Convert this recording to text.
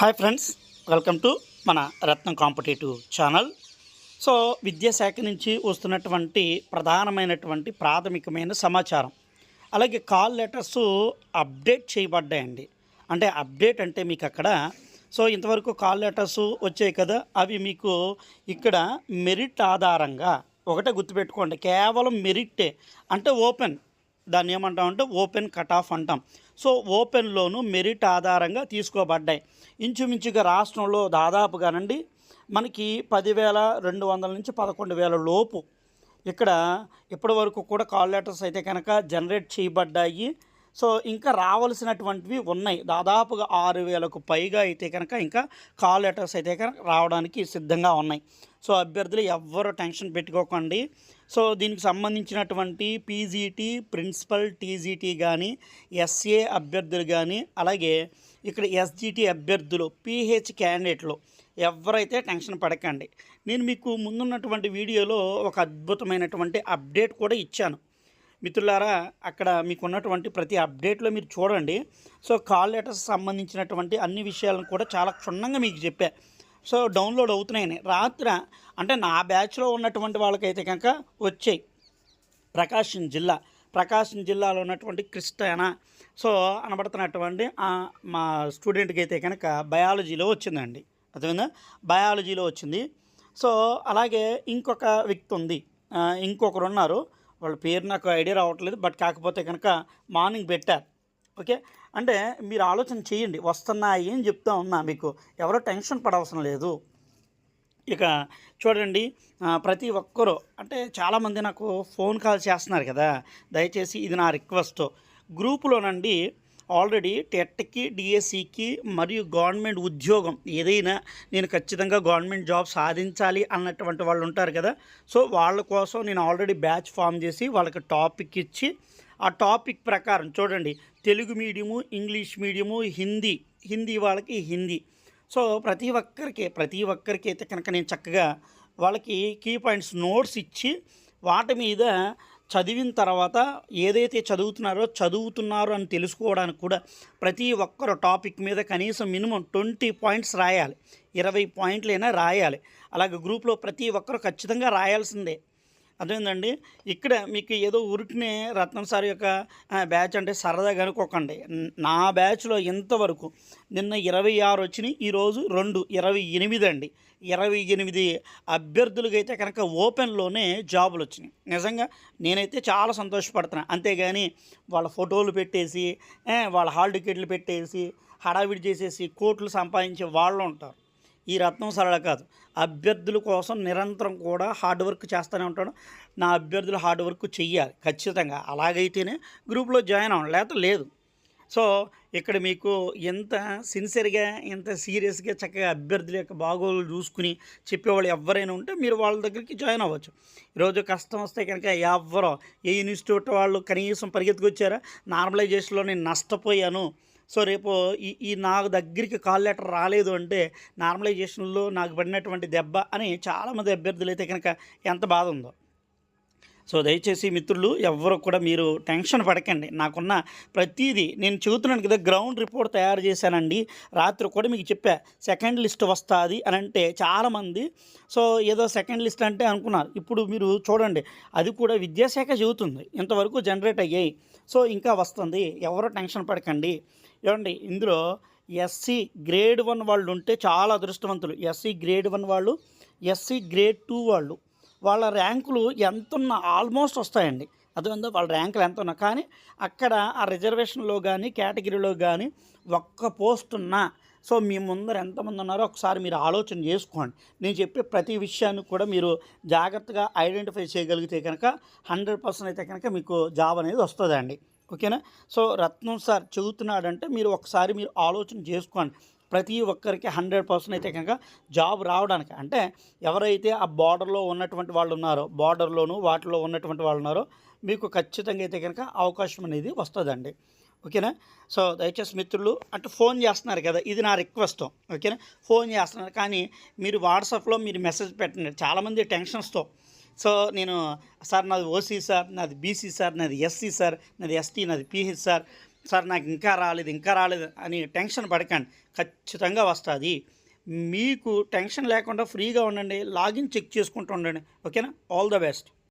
Hi friends welcome to మన రత్నం competitive channel. So విద్యాశాఖ నుంచి వస్తున్నటువంటి ప్రధానమైనటువంటి ప్రాథమికమైన సమాచారం. అలాగే కాల్ లెటర్స్ అప్డేట్ చేయబడ్డాయండి. అంటే అప్డేట్ అంటే మీకు అక్కడ సో ఇంతవరకు కాల్ లెటర్స్ వచ్చాయి కదా అవి మీకు ఇక్కడ మెరిట్ ఆధారంగా ఒకటే గుర్తుపెట్టుకోండి కేవలం మెరిట్టే అంటే ఓపెన్ దాన్ని ఏమంటామంటే ఓపెన్ కట్ ఆఫ్ అంటాం. సో ఓపెన్లోను మెరిట్ ఆధారంగా తీసుకోబడ్డాయి. ఇంచుమించుగా రాష్ట్రంలో దాదాపుగానండి మనకి పదివేల రెండు వందల నుంచి పదకొండు వేల లోపు ఇక్కడ ఇప్పటి వరకు కూడా కాల్ లెటర్స్ అయితే కనుక జనరేట్ చేయబడ్డాయి. సో ఇంకా రావాల్సినటువంటివి ఉన్నాయి. దాదాపుగా ఆరు వేలకు పైగా అయితే కనుక ఇంకా కాల్ లెటర్స్ అయితే కనుక రావడానికి సిద్ధంగా ఉన్నాయి. సో అభ్యర్థులు ఎవ్వరు టెన్షన్ పెట్టుకోకండి. సో దీనికి సంబంధించినటువంటి పీజీటీ ప్రిన్సిపల్ టీజీటీ కానీ ఎస్ఏ అభ్యర్థులు కానీ అలాగే ఇక్కడ ఎస్జిటి అభ్యర్థులు పీహెచ్ క్యాండిడేట్లు ఎవరైతే టెన్షన్ పడకండి. నేను మీకు ముందున్నటువంటి వీడియోలో ఒక అద్భుతమైనటువంటి అప్డేట్ కూడా ఇచ్చాను. మిత్రులారా అక్కడ మీకు ఉన్నటువంటి ప్రతి అప్డేట్లో మీరు చూడండి. సో కాల్ లెటర్స్ సంబంధించినటువంటి అన్ని విషయాలను కూడా చాలా క్షుణ్ణంగా మీకు చెప్పాను సో డౌన్లోడ్ అవుతున్నాయని. రాత్ర అంటే నా బ్యాచ్లో ఉన్నటువంటి వాళ్ళకైతే కనుక వచ్చాయి. ప్రకాశం జిల్లా. ప్రకాశం జిల్లాలో ఉన్నటువంటి క్రిస్టయన. సో అనబడుతున్నటువంటి మా స్టూడెంట్కి అయితే కనుక బయాలజీలో వచ్చిందండి. అర్థమైందా? బయాలజీలో వచ్చింది. సో అలాగే ఇంకొక వ్యక్తి ఉంది. ఇంకొకరు ఉన్నారు వాళ్ళ పేరు నాకు ఐడియా రావట్లేదు. బట్ కాకపోతే కనుక మార్నింగ్ పెట్టారు. ఓకే? అంటే మీరు ఆలోచన చేయండి. వస్తున్నాయి అని చెప్తా ఉన్నా మీకు. ఎవరో టెన్షన్ పడవసరం లేదు. ఇక చూడండి ప్రతి ఒక్కరూ అంటే చాలామంది నాకు ఫోన్ కాల్ చేస్తున్నారు కదా. దయచేసి ఇది నా రిక్వెస్ట్. గ్రూపులోనండి ఆల్రెడీ టెట్కి డిఎస్సికి మరియు గవర్నమెంట్ ఉద్యోగం ఏదైనా నేను ఖచ్చితంగా గవర్నమెంట్ జాబ్ సాధించాలి అన్నటువంటి వాళ్ళు ఉంటారు కదా. సో వాళ్ళ కోసం నేను ఆల్రెడీ బ్యాచ్ ఫామ్ చేసి వాళ్ళకి టాపిక్ ఇచ్చి ఆ టాపిక్ ప్రకారం చూడండి. Telugu medium English medium Hindi Hindi వాళ్ళకి హిందీ. సో ప్రతి ఒక్కరికి ప్రతి ఒక్కరికి అయితే కనుక నేను చక్కగా వాళ్ళకి కీ పాయింట్స్ నోట్స్ ఇచ్చి వాటి మీద చదివిన తర్వాత ఏదైతే చదువుతున్నారో చదువుతున్నారో అని తెలుసుకోవడానికి కూడా ప్రతి ఒక్కరు టాపిక్ మీద కనీసం మినిమం ట్వంటీ పాయింట్స్ రాయాలి. ఇరవై పాయింట్లైనా రాయాలి. అలాగే గ్రూప్లో ప్రతి ఒక్కరు ఖచ్చితంగా రాయాల్సిందే. అదేందండి ఇక్కడ మీకు ఏదో ఉరికినే రత్నం సార్ యొక్క బ్యాచ్ అంటే సరదాగా అనుకోకండి నా బ్యాచ్లో ఇంతవరకు నిన్న ఇరవై ఆరు వచ్చినాయి ఈరోజు రెండు ఇరవై ఎనిమిది అండి. ఇరవై ఎనిమిది అభ్యర్థులకైతే కనుక ఓపెన్లోనే జాబులు వచ్చినాయి. నిజంగా నేనైతే చాలా సంతోషపడుతున్నాను అంతేగాని వాళ్ళ ఫోటోలు పెట్టేసి వాళ్ళ హాల్ టికెట్లు పెట్టేసి హడావిడి చేసేసి కోట్లు సంపాదించే వాళ్ళు ఉంటారు. ఈ రత్నం సరళ కాదు. అభ్యర్థుల కోసం నిరంతరం కూడా హార్డ్ వర్క్ చేస్తూనే ఉంటాడు. నా అభ్యర్థులు హార్డ్ వర్క్ చెయ్యాలి ఖచ్చితంగా. అలాగైతేనే గ్రూప్లో జాయిన్ అవ్వండి లేకపోతే లేదు. సో ఇక్కడ మీకు ఎంత సిన్సియర్గా ఎంత సీరియస్గా చక్కగా అభ్యర్థుల యొక్క బాగోలు చూసుకుని చెప్పేవాళ్ళు ఎవరైనా ఉంటే మీరు వాళ్ళ దగ్గరికి జాయిన్ అవ్వచ్చు. ఈరోజు కష్టం వస్తే కనుక ఎవరో ఏ ఇన్స్టిట్యూట్ వాళ్ళు కనీసం పరిగెత్తుకొచ్చారా? నార్మలైజేషన్లో నేను నష్టపోయాను. సో రేపు ఈ ఈ నాకు దగ్గరికి కాల్ లెటర్ రాలేదు అంటే నార్మలైజేషన్లో నాకు పడినటువంటి దెబ్బ అని చాలామంది అభ్యర్థులు అయితే కనుక ఎంత బాధ ఉందో. సో దయచేసి మిత్రులు ఎవ్వరు కూడా మీరు టెన్షన్ పడకండి. నాకున్న ప్రతిదీ నేను చెబుతున్నాను కదా గ్రౌండ్ రిపోర్ట్ తయారు చేశానండి. రాత్రి కూడా మీకు చెప్పా సెకండ్ లిస్ట్ వస్తుంది అని అంటే చాలామంది సో ఏదో సెకండ్ లిస్ట్ అంటే అనుకున్నారు. ఇప్పుడు మీరు చూడండి అది కూడా విద్యాశాఖ చెబుతుంది ఇంతవరకు జనరేట్ అయ్యాయి. సో ఇంకా వస్తుంది ఎవరు టెన్షన్ పడకండి. ఏమండి ఇందులో ఎస్సీ గ్రేడ్ వన్ వాళ్ళు ఉంటే చాలా అదృష్టవంతులు. ఎస్సీ గ్రేడ్ వన్ వాళ్ళు ఎస్సీ గ్రేడ్ టూ వాళ్ళు. వాళ్ళ ర్యాంకులు ఎంతున్నా ఆల్మోస్ట్ వస్తాయండి. అదేందో వాళ్ళ ర్యాంకులు ఎంత ఉన్నా కానీ అక్కడ ఆ రిజర్వేషన్లో కానీ కేటగిరీలో కానీ ఒక్క పోస్ట్ ఉన్నా సో మీ ముందర ఎంతమంది ఉన్నారో ఒకసారి మీరు ఆలోచన చేసుకోండి. నేను చెప్పే ప్రతి విషయాన్ని కూడా మీరు జాగ్రత్తగా ఐడెంటిఫై చేయగలిగితే కనుక హండ్రెడ్ పర్సెంట్ అయితే కనుక మీకు జాబ్ అనేది వస్తుందండి. ఓకేనా? సో రత్నం సార్ చెబుతున్నాడంటే మీరు ఒకసారి మీరు ఆలోచన చేసుకోండి. ప్రతి ఒక్కరికి హండ్రెడ్ పర్సెంట్ అయితే కనుక జాబ్ రావడానికి. అంటే ఎవరైతే ఆ బార్డర్లో ఉన్నటువంటి వాళ్ళు ఉన్నారో బార్డర్లోను వాటిలో ఉన్నటువంటి వాళ్ళు ఉన్నారో మీకు ఖచ్చితంగా అయితే కనుక అవకాశం అనేది వస్తుందండి. ఓకేనా? సో దయచేసి మిత్రులు అంటే ఫోన్ చేస్తున్నారు కదా ఇది నా రిక్వెస్ట్. ఓకేనా? ఫోన్ చేస్తున్నారు. కానీ మీరు వాట్సాప్లో మీరు మెసేజ్ పెట్టండి. చాలామంది టెన్షన్స్తో. సో నేను సార్ నాది ఓసీ సార్ నాది బీసీ సార్ నాది ఎస్సీ సార్ నాది ఎస్టీ నాది పీహెచ్ సార్. సార్ నాకు ఇంకా రాలేదు ఇంకా రాలేదు అని టెన్షన్ పడకండి ఖచ్చితంగా వస్తుంది మీకు టెన్షన్ లేకుండా ఫ్రీగా ఉండండి లాగిన్ చెక్ చేసుకుంటూ ఉండండి ఓకేనా? All the best.